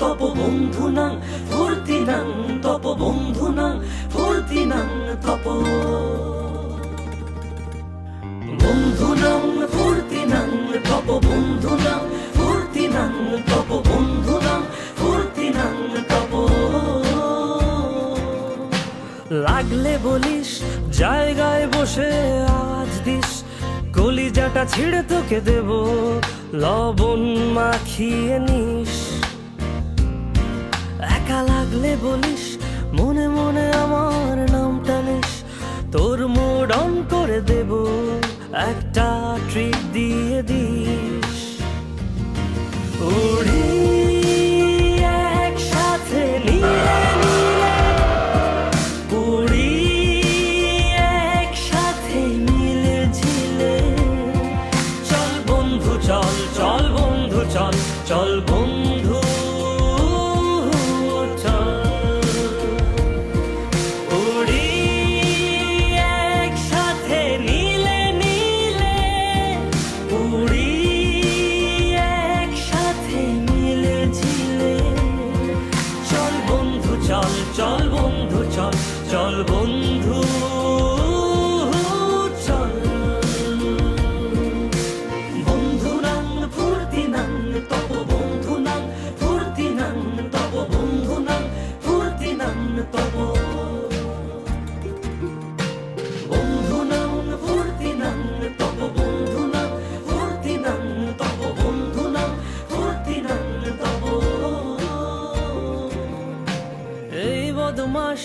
তপ বন্ধুনাং ফুর্তিনাং তপ বন্ধুনাং ফুর্তিনাং তপ। বন্ধুনাং ফুর্তিনাং তপ বন্ধুনাং ফুর্তিনাং তপ বন্ধুনাং ফুর্তিনাং তপ। লাগলে বলিস, জায়গায় বসে আজ দিস, কলিজাটা ছিঁড়ে তোকে দেব, লবণ মাখিয়ে নিস। একা লাগলে বলিস, মনে মনে আমার নাম টানিস তোর মুড অন করে দেব, একটা ট্রিপ দিয়ে দিস। উড়ি একসাথে ঝিলে। চল বন্ধু, চল চল বন্ধু, চল চল চল চল। বন্ধু চল বন্ধুনাং ফুর্তিনাং তপ বন্ধুনাং ফুর্তিনাং তপ বন্ধুনাং ফুর্তিনাং তপ। বন্ধুনাং ফুর্তিনাং তপ বন্ধুনাং ফুর্তিনাং তপ বন্ধুনাং ফুর্তিনাং তপ। এই বদমাস